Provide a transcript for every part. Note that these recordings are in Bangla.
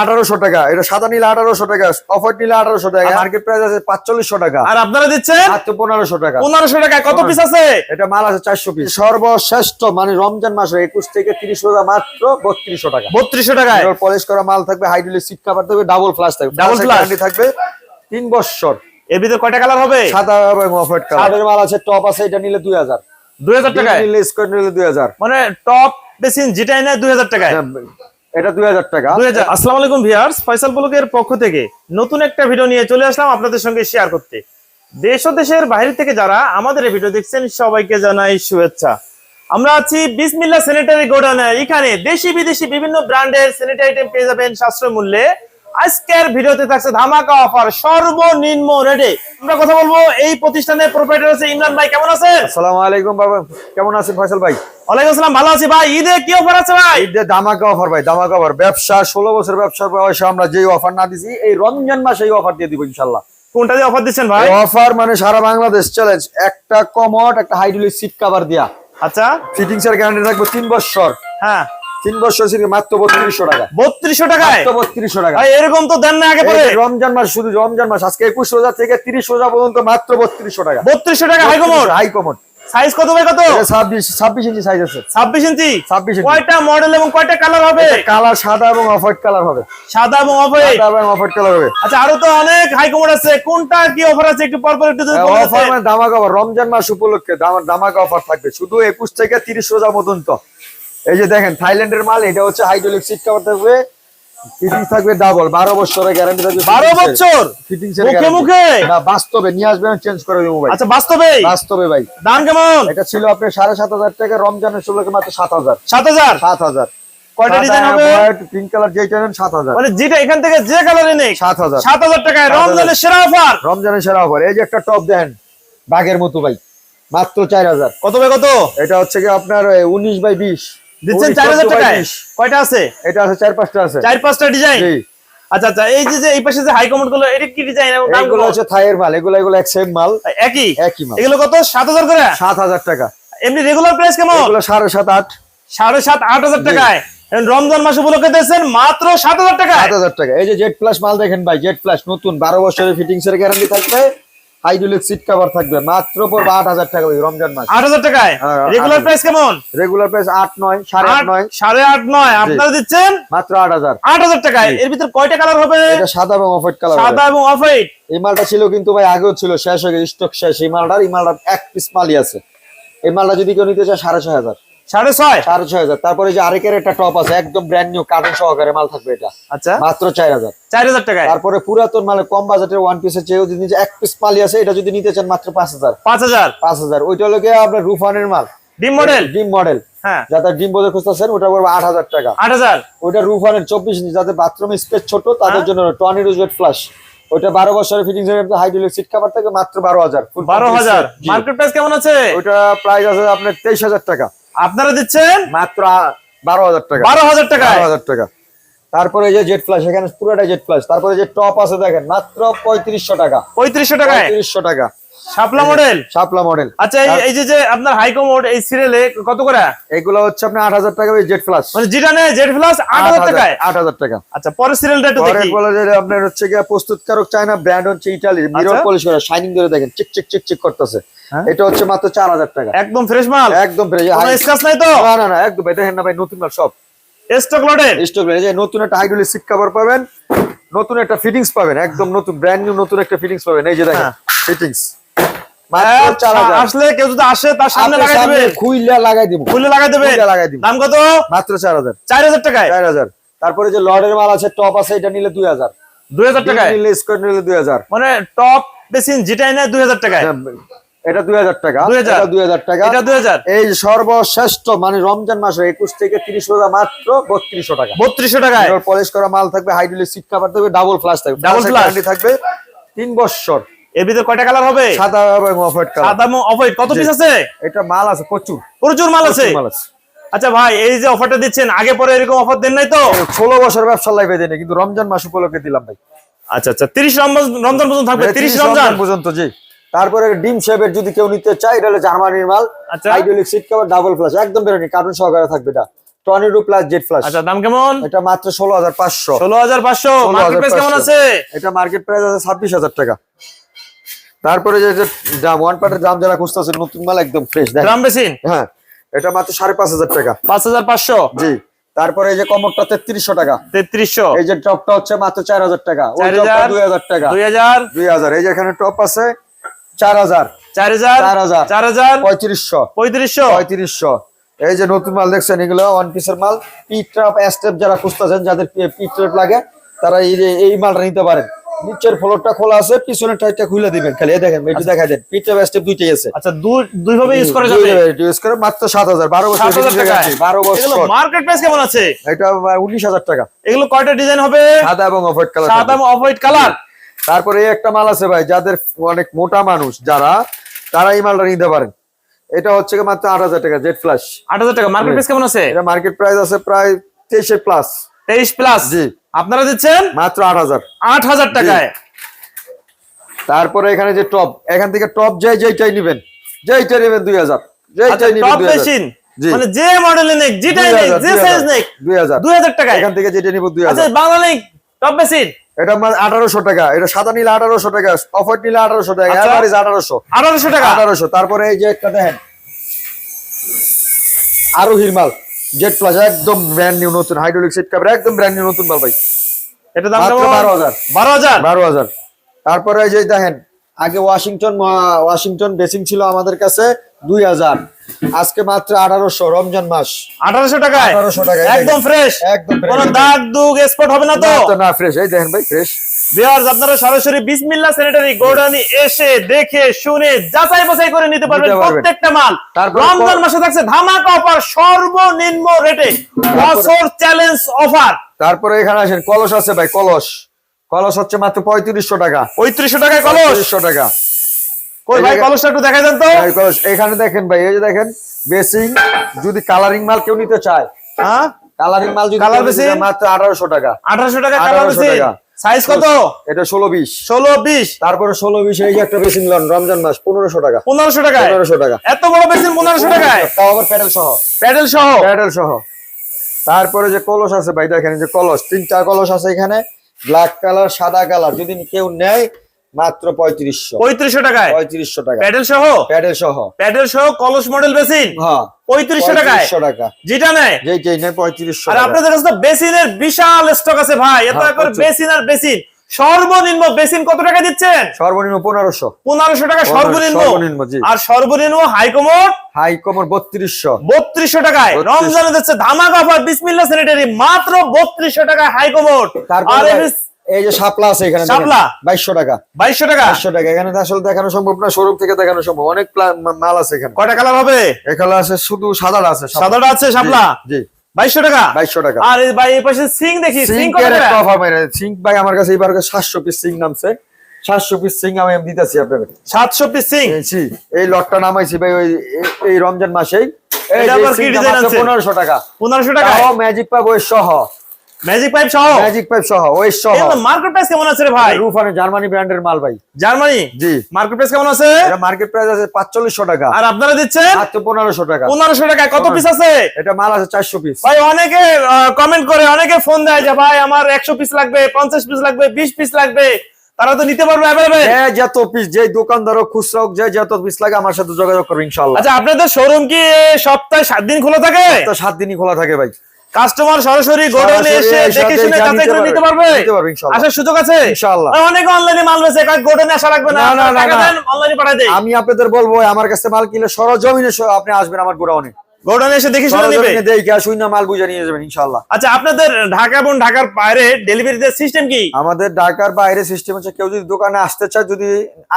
আঠারোশো টাকা এটা সাদা নিলে আঠারোশো টাকা অফার নিলে আঠারোশো টাকা মার্কেট প্রাইস আছে পাঁচচল্লিশশো টাকা। আর আপনারা দিচ্ছেন? পনেরোশো টাকা। পনেরোশো টাকা কত পিস আছে? এটা মাল আছে চারশো পিস সর্বশ্রেষ্ঠ মানে রমজান মাস একুশ থেকে তিরিশ রোজা মাত্র বত্রিশশো টাকা। বত্রিশশো পলিশ করা মাল থাকবে হাইড্রোলিক সিট কাভার থাকবে ডাবল থাকবে। তিন বছর। এর ভিতরে কয়টা কালার হবে? সাদা এবং অফার কালার মাল আছে টপ আছে এটা নিলে দুই হাজার। দুই হাজার টাকায়? নিলে স্কোয়ার নিলে দুই হাজার। মানে টপ বেসিন যেটাই নেয় দুই হাজার টাকায়। ভিডিও নিয়ে চলে আসলাম আপনাদের সঙ্গে শেয়ার করতে। দেশ ও দেশের বাইরে থেকে যারা আমাদের ভিডিও দেখছেন, সবাইকে জানাই শুভেচ্ছা। আমরা আছি স্যানিটারি এখানে দেশি বিদেশি বিভিন্ন ব্র্যান্ডের পেয়ে যাবেন সাশ্রয় মূল্যে আজকের ভিডিওতে থাকছে ধামাকা অফার সর্বনিম্ন রেটে আমরা কথা বলব এই প্রতিষ্ঠানের প্রোপাইটার আছে ইমরান ভাই কেমন আছেন? আসসালামু আলাইকুম বাবা কেমন আছেন ফয়সাল ভাই? ওয়ালাইকুম আসসালাম ভালো আছি ভাই। ঈদে কি অফার আছে ভাই? যে দামাকা অফার ভাই দামাকা অফার ব্যবসা ষোলো বছর ব্যবসার বয়সে আমরা যে অফার না দিছি এই রমজান মাসে এই অফার দিয়ে দিব ইনশাল্লাহ কোনটা দিয়ে অফার দিচ্ছেন ভাই? অফার মানে সারা বাংলাদেশ চ্যালেঞ্জ একটা কমট একটা হাইড্রোলিক সিট কাভার দিয়া। আচ্ছা। ফিটিংস এর গ্যারান্টি থাকবে তিন বছর। হ্যাঁ। তিন বছর ছিল মাত্র বত্রিশশো টাকা। বত্রিশশো মাত্র বত্রিশশো টাকা। এরকম তো দেন না আগে পরে রমজান মাস শুধু রমজান মাস আজকে একুশ রোজা থেকে তিরিশ রোজা পর্যন্ত মাত্র বত্রিশশো টাকা। বত্রিশশো টাকা high commode? High commode size কত ভাই কত? ছাব্বিশ ছাব্বিশ ইঞ্চি সাইজ আছে। ছাব্বিশ ইঞ্চি? ছাব্বিশ ইঞ্চি। কয়টা মডেল এবং কয়টা কালার হবে? কালার সাদা এবং অফ হোয়াইট কালার হবে। সাদা এবং অফ হোয়াইট সাদা এবং অফ হোয়াইট কালার হবে। আচ্ছা আরও তো অনেক হাই কমোড আছে। কোনটা কি অফার আছে? একটু পরপর একটু যদি বলে অফার দেন। মানে দামাক অফার রমজান মাস উপলক্ষে দামাক অফার থাকবে। শুধু একুশ থেকে তিরিশ রোজা পর্যন্ত। এই যে দেখেন থাইল্যান্ডের মাল এটা হচ্ছে হাইড্রোলিক সিট কভার থাকবে। ফিটিংস থাকবে ডাবল বারো বছরের গ্যারান্টি থাকবে বারো বছর? ফিটিংস মুখে মুখে? না বাস্তবে নিয়ে আসবেন চেঞ্জ করে দেবো ভাই। আচ্ছা বাস্তবে? বাস্তবে ভাই। দাম কেমন? এটা ছিল আপনার সাড়ে সাত হাজার টাকা রমজানের শুল্কে মাত্র সাত হাজার। সাত হাজার? সাত হাজার। কয়টা ডিজাইন হবে? পিঙ্ক কালার যেটা নেন সাত হাজার। মানে যেটা এখান থেকে যে কালারে নেই সাত হাজার। সাত হাজার টাকায় রমজানের সেরা অফার রমজানের সেরা অফার এই যে একটা টপ দেন বাঘের মতো ভাই। মাত্র চার হাজার। কত ভাই কত? এটা হচ্ছে কি আপনার উনিশ বাই বিশ। দিচ্ছেন চার হাজার টাকায়? কয়টা আছে? এটা আছে চার পাঁচটা আছে। চার পাঁচটা ডিজাইন আচ্ছা আচ্ছা এই যে যে এই পাশে যে হাই কমেন্টগুলো এটা কি ডিজাইন এবং এগুলো দামগুলো হচ্ছে থাইয়ের মাল এগুলো এগুলো এক সেম মাল। একই? একই মাল। এগুলো কত? সাত হাজার করে? সাত হাজার টাকা। এমনি রেগুলার প্রাইস কেমন? এগুলো সাড়ে সাত আট। সাড়ে সাত আট হাজার টাকায়। রমজান মাস উপলক্ষে দিয়েছেন মাত্র সাত হাজার টাকায়। সাত হাজার টাকা। এই যে জেড প্লাস মাল দেখেন ভাই জেড প্লাস নতুন বারো বছরের ফিটিংস এর গ্যারান্টি থাকবে। হাইড্রোলিক সিট কভার থাকবে। মাত্র পড়বে আট হাজার টাকা রমজান মাস। আট হাজার টাকায়? হ্যাঁ, রেগুলার প্রাইস কেমন? রেগুলার প্রাইস আট নয় সাড়ে আট আট- নয়। সাড়ে আট নয়। আপনারা দিচ্ছেন? মাত্র আট হাজার। আট হাজার টাকায়। এর ভিতরে কয়টা কালার হবে? এটা সাদা এবং অফ হোয়াইট কালার সাদা এবং অফ হোয়াইট এই মালটা ছিল কিন্তু ভাই আগেও ছিল শেষ হয়ে গেছে স্টক শেষ। এই মালটার এই মালটার এক পিস মালই আছে। এই মালটা যদি কেউ নিতে চায় সাড়ে ছয় হাজার। সাড়ে ছয়? সাড়ে ছয় হাজার। তারপরে যে আরেকের একটা টপ আছে একদম ব্র্যান্ড নিউ কার্টন সহকারে মাল থাকবে এটা। আচ্ছা। মাত্র চার হাজার। চার হাজার টাকায়? তারপরে পুরাতন মানে কম বাজেটের ওয়ান পিসের চেয়েও যদি নিচে এক পিস মালই আছে এটা যদি নিতে চান মাত্র পাঁচ হাজার। পাঁচ হাজার? পাঁচ হাজার। ওইটা হলো গিয়ে আপনার রুফানের মাল। ডিম মডেল ডিম মডেল হ্যাঁ। যাদের ডিম বোঝে খুঁজতেছেন ওটা পড়বে আট হাজার টাকা। আট হাজার? ওইটা রুফানের চব্বিশ ইঞ্চি। যাদের বাথরুম স্পেস ছোট তাদের জন্য ফ্লাশ ওইটা বারো বছরের ফিটিংস হাইড্রোলিক সিট কাভার থাকে মাত্র বারো হাজার। বারো হাজার। মার্কেট প্রাইস কেমন আছে? ওইটা প্রাইস আছে আপনার তেইশ হাজার টাকা। আপনারা দিচ্ছেন? মাত্র বারো হাজার টাকা। বারো হাজার টাকা বারো হাজার টাকা। তারপরে যে জেট ফ্লাশ এখানে পুরোটা জেট ফ্লাশ তারপরে যে টপ আছে দেখেন মাত্র পঁয়ত্রিশশো টাকা। পঁয়ত্রিশশো টাকা পঁয়ত্রিশশো টাকা। শাপলা মডেল শাপলা মডেল আচ্ছা এই- এই যে যে আপনার হাইকো মোড এই সিরিয়ালে কত করে? এগুলো হচ্ছে আপনার আট হাজার টাকা জেট ফ্লাশ মানে যেটা নেয় জেড প্লাস আট হাজার টাকায়? আট হাজার টাকা। আচ্ছা পরের সিরিয়ালটা একটু দেখি। বলে যে আপনার হচ্ছে গিয়ে প্রস্তুতকারক চায়না ব্র্যান্ড হচ্ছে ইটালি মিরর। পলিশ করা শাইনিং ধরে দেখেন চিক চিক চিক চিক করতেছে। হ্যাঁ। এটা হচ্ছে মাত্র চার হাজার টাকা। একদম ফ্রেশ মাল? একদম fresh, কোনো স্ক্র্যাচ নাই তো? না না না একদম। দেখেন না ভাই নতুন মাল সব। স্টক লটের স্টক নতুন একটা হাইড্রোলিক সিট কভার পাবেন নতুন একটা ফিটিংস পাবেন একদম নতুন ব্র্যান্ড নিউ নতুন একটা ফিটিংস পাবেন। এই যে দেখেন হ্যাঁ। ফিটিংস হাজার আসলে কেউ যদি আসে তার সামনে লাগাই দেবে খুইলা লাগাই দিব। খুলে লাগাই দেবে লাগাই দিব। দাম কত? মাত্র চার হাজার। চার হাজার টাকায়? চার হাজার। তারপরে যে লর্ডের মাল আছে টপ আছে এটা নিলে দুই হাজার। দুই হাজার টাকায়? নিলে স্কোয়ার নিলে দুই হাজার। মানে টপ বেসিন যেটাই নেয় দুই হাজার টাকায়? এটা দুই হাজার টাকা। 2000 দুই হাজার টাকা। এটা দুই হাজার? এই সর্বশ্রেষ্ঠ মানে রমজান মাসে একুশ থেকে তিরিশ রোজা মাত্র বত্রিশশো টাকা। বত্রিশশো টাকায়? পলিশ করা মাল থাকবে হাইড্রোলিক সিট কাভার থাকবে ডাবল ফ্লাশ থাকবে। Flash। guarantee থাকবে তিন বছর। এর ভিতরে কয়টা কালার হবে? সাদা এবং অফ হোয়াইট কালার সাদা এবং অফ হোয়াইট কত পিস আছে? এটা মাল আছে প্রচুর। প্রচুর মাল আছে? মাল আছে। আচ্ছা ভাই এই যে অফারটা দিচ্ছেন আগে পরে এরকম অফার দেন নাই তো? ষোলো বছর ব্যবসা কিন্তু রমজান মাস উপলক্ষে দিলাম ভাই। আচ্ছা আচ্ছা রমজান রমজান পর্যন্ত থাকবে তিরিশ 30 রমজান পর্যন্ত জি। তারপরে ডিম শেপের যদি কেউ নিতে চায় এটা হলো জার্মানির মাল। আচ্ছা। Hydraulic seat cover double flush একদম বেরোনি কার্টুন সহকারে থাকবে এটা। টর্নেডো প্লাস জেট ফ্লাশ আচ্ছা দাম কেমন? এটা মাত্র ষোলো হাজার পাঁচশো। ষোলো হাজার পাঁচশো। 16,500 মার্কেট প্রাইস কেমন আছে? এটা মার্কেট প্রাইস আছে ছাব্বিশ হাজার টাকা। তারপরে যে দাম ওয়ান পার্টের দাম যারা খুঁজতেছে নতুন মাল একদম ফ্রেশ গ্রাম বেসিন হ্যাঁ এটা মাত্র সাড়ে পাঁচ হাজার টাকা। পাঁচ হাজার পাঁচশো? জি তারপরে এই যে কমরটা তেত্রিশশো টাকা। তেত্রিশশো? এই যে টপটা হচ্ছে মাত্র চার হাজার টাকা। দুই হাজার টাকা। দুই হাজার। দুই হাজার। এই যে এখানে টপ আছে চার হাজার। চার হাজার। চার হাজার। চার হাজার। পঁয়ত্রিশশো। পঁয়ত্রিশশো। পঁয়ত্রিশশো। এই যে নতুন মাল দেখছেন এগুলো ওয়ান পিসের মাল। পিট স্টেপ যারা খুঁজতেছেন যাদের পিট লাগে তারা এই যে এই মালটা নিতে পারেন। নিচের ফ্লোরটা খোলা আছে পিছনের টাইটটা খুলে দিবেন খালি। এই দেখেন একটু দেখা দেন পিট ট্রাপ স্টেপ দুইটাই আছে। আচ্ছা দুই দুই ভাবে ইউজ করা যাবে? ইউজ করে মাত্র সাত হাজার বারো বছর সাত হাজার fitting টাকায়? guarantee, বছর। মার্কেট প্রাইস কেমন আছে? এটা উনিশ হাজার টাকা। এগুলো কয়টা ডিজাইন হবে? সাদা এবং অফ হোয়াইট কালার সাদা এবং অফ হোয়াইট কালার তারপরে এই একটা মাল আছে ভাই যাদের অনেক মোটা মানুষ যারা তারা এই মালটা নিতে পারেন। এটা হচ্ছে মাত্র আট হাজার টাকা জেড আট হাজার টাকা মার্কেট প্রাইস কেমন আছে? এটা মার্কেট প্রাইস আছে প্রায় তেইশে প্লাস তেইশ প্লাস জি। আপনারা দিচ্ছেন? মাত্র আট হাজার। আট হাজার টাকায়। তারপরে এখানে যে টপ এখান থেকে টপ যাই যেইটাই নিবেন যেইটা নেবেন দুই হাজার। যেইটাই নিবেন মেশিন। জি। মানে যে মডেলে নেক যেটাই নেক যে সাইজ নেক দুই হাজার। দুই হাজার টাকায়। এখান থেকে যেটা নিব দুই আচ্ছা হাজার। Bangla neck top machine. এটা আঠারোশো টাকা এটা সাদা নিলে আঠারোশো টাকা অফার নিলে আঠারোশো টাকা আচ্ছা। এভারেজ আঠারোশো। আঠারোশো টাকা। আঠারোশো। তারপরে এই যে একটা দেখেন আরও হিরমাল। জেট প্লাস একদম ব্র্যান্ড নিউ নতুন হাইড্রোলিক সিট কাভার একদম ব্র্যান্ড নিউ নতুন মাল ভাই। এটা দাম মাত্র কেমন বারো হাজার। বারো হাজার? বারো হাজার। তারপরে এই যে দেখেন আগে ওয়াশিংটন ওয়াশিংটন বেসিং ছিল আমাদের কাছে দুই হাজার। আজকে মাত্র আঠারোশো রমজান মাস। আঠারোশো টাকা 1800 টাকায়, একদম ফ্রেশ একদম কোনো দাগ দুগ স্পট হবে না তো? না ফ্রেশ এই দেখেন ভাই ফ্রেশ ভিউয়ার্স আপনারা সরাসরি বিসমিল্লাহ স্যানিটারি গোডাউনে এসে দেখে শুনে যাচাই বাছাই করে নিতে পারবেন প্রত্যেকটা মাল। তারপরে রমজান ক- মাসে থাকছে ধামাকা অফার সর্বনিম্ন রেটে বছর চ্যালেঞ্জ অফার তারপরে এখানে আসেন কলস আছে ভাই কলস। কলস হচ্ছে মাত্র পঁয়ত্রিশশো টাকা। পঁয়ত্রিশশো টাকায় কলস? পঁয়ত্রিশশো টাকা। কই ভাই কলসটা একটু দেখা যান তো। কলস এখানে দেখেন ভাই এই যে দেখেন বেসিং যদি কালারিং মাল কেউ নিতে চায়। হ্যাঁ? কালারিং মাল যদি বেসিং? মাত্র টাকা। টাকা কালার সাইজ কত? এটা তারপরে এই যে একটা বেসিং লন রমজান মাস পনেরোশো টাকা। পনেরোশো টাকায়? পনেরোশো টাকা। এত বড় বেশি পনেরোশো টাকায়? তাও আবার প্যাডেল সহ। প্যাডেল সহ? প্যাডেল সহ। তারপরে যে কলস আছে ভাই দেখেন যে কলস তিনটা কলস আছে এখানে। ব্ল্যাক কালার সাদা কালার যদি কেউ নেয় মাত্র পঁয়ত্রিশশো। পঁয়ত্রিশশো টাকায়? পঁয়ত্রিশশো টাকা প্যাডেল সহ? প্যাডেল সহ। প্যাডেল সহ কলস মডেল বেসিন হ্যাঁ। পঁয়ত্রিশশো টাকায়? টাকা। যেটা নেয়? পঁয়ত্রিশশো আর আপনাদের কাছে বেসিনের বিশাল স্টক আছে ভাই। এত হ্যাঁ, একবার বেসিন আর বেসিন সর্বনিম্ন বেসিন কত টাকা দিচ্ছেন? সর্বনিম্ন পনেরোশো। পনেরোশো টাকা সর্বনিম্ন। আর সর্বনিম্ন হাইকমোড হাই বত্রিশশো। বত্রিশশো টাকায়। রমজানে দিচ্ছে ধামাকা অফার বিসমিল্লা স্যানিটারি মাত্র বত্রিশশো টাকায় হাইকমোড আর তারপরে এই যে শাপলা আছে এখানে শাপলা? বাইশশো টাকা। বাইশশো টাকা? বাইশশো টাকা এখানে আসলে দেখানো সম্ভব না শোরুম থেকে দেখানো সম্ভব। অনেক মাল আছে এখানে। কয়টা কালার হবে? এখানে আছে শুধু সাদাটা আছে সাদাটা আছে শাপলা? জি। বাইশশো টাকা? বাইশশো টাকা। আর ভাই এই পাশে সিং দেখি সিং ভাই আমার কাছে সাতশো পিস সিং নামছে। সাতশো পিস সিঙ্ক আমি দিতেছি আপনাকে সাতশো পিস সিং? এই লটটা নামাইছি ভাই ওই এই- রমজান মাসেই? পনেরোশো টাকা। পনেরোশো টাকা ম্যাজিক পাবো সহ। ম্যাজিক পাইপ সহ? ম্যাজিক পাইপ সহ ওই সহ। মার্কেট প্রাইস কেমন আছে রে ভাই? রুফানে জার্মানি ব্র্যান্ডের মাল ভাই। জার্মানি জি। মার্কেট প্রাইস কেমন আছে? এটা মার্কেট প্রাইস আছে পাঁচচল্লিশশো টাকা। আর আপনারা দিচ্ছেন? মাত্র পনেরোশো টাকা। পনেরোশো টাকা। কত পিস আছে? এটা মাল আছে চারশো পিস ভাই অনেকে কমেন্ট করে অনেকে ফোন দেয় যে ভাই আমার একশো পিস লাগবে পঞ্চাশ পিস লাগবে বিশ পিস লাগবে। তারা তো নিতে পারবে অ্যাভেলেবেল যে যত পিস যে দোকানদার হোক খুচরা হোক যে যত পিস লাগে আমার সাথে যোগাযোগ করবে ইনশাল্লাহ আচ্ছা আপনাদের শোরুম কি সপ্তাহে সাত দিন খোলা থাকে? তো সাত দিনই খোলা থাকে ভাই। কাস্টমার সরাসরি গোডাউনে এসে দেখে শুনে যাচাই করে নিতে পারবে। পারবে নিতে পারবে, ইনশাআল্লাহ। আসার সুযোগ আছে? ইনশাআল্লাহ। অনেকে অনলাইনে মাল বেচে গোডাউনে আসা লাগবে না? না, না, অনলাইনে পাঠাই দেই। আমি আপনাদের বলব আমার কাছে মাল কিনলে সরজমিনে আপনি আসবেন আমার গোডাউনে। গোডাউনে এসে দেখে শুনে নিবে? সরজমিনে দেখে না মাল বুঝে নিয়ে যাবেন ইনশাল্লাহ। আচ্ছা আপনাদের ঢাকা এবং ঢাকার বাইরে ডেলিভারিতে সিস্টেম কি? আমাদের ঢাকার বাইরে সিস্টেম হচ্ছে কেউ যদি দোকানে আসতে চায় যদি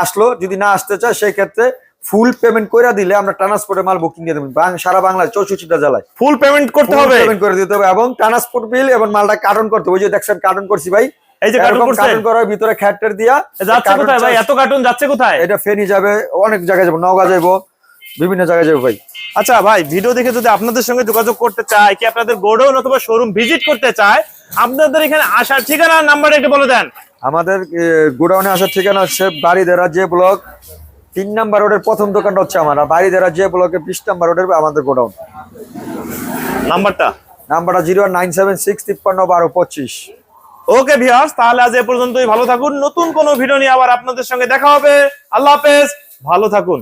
আসলো যদি না আসতে চায় সেই ক্ষেত্রে ফুল পেমেন্ট করে দিলে আমরা ট্রান্সপোর্টে মাল বুকিং দিয়ে দেবো। সারা বাংলায় চৌষট্টিটা জেলায়। ফুল পেমেন্ট করতে হবে? পেমেন্ট করে দিতে হবে এবং ট্রান্সপোর্ট বিল এবং মালটা কার্টন করতে হবে। ওই যে দেখছেন কার্টন করছি ভাই। এই যে কার্টুন ভিতরে খ্যাটের দিয়া যাচ্ছে কোথায় ভাই? এত কার্টুন যাচ্ছে কোথায়? এটা ফেনি যাবে অনেক জায়গায় যাব নওগাঁ যাব বিভিন্ন জায়গায় যাব ভাই। আচ্ছা ভাই ভিডিও দেখে যদি আপনাদের সঙ্গে যোগাযোগ করতে চায় কি আপনাদের গোডাউন অথবা শোরুম ভিজিট করতে চায় আপনাদের এখানে আসার ঠিকানা নাম্বার একটু বলে দেন। আমাদের গোডাউনে আসার ঠিকানা হচ্ছে বাড়িদেরা যে ব্লক তিন নাম্বার রোডের প্রথম দোকানটা হচ্ছে আমার আর বাড়িদেরা যে ব্লকে বিশ নাম্বার রোডের আমাদের গোডাউন। নাম্বারটা? নাম্বারটা জিরো নাইন সেভেন সিক্স তিপ্পান্ন বারো পঁচিশ। ওকে ভিয়াস তাহলে আজ এ পর্যন্তই। ভালো থাকুন। নতুন কোনো ভিডিও নিয়ে আবার আপনাদের সঙ্গে দেখা হবে। আল্লাহ হাফেজ। ভালো থাকুন।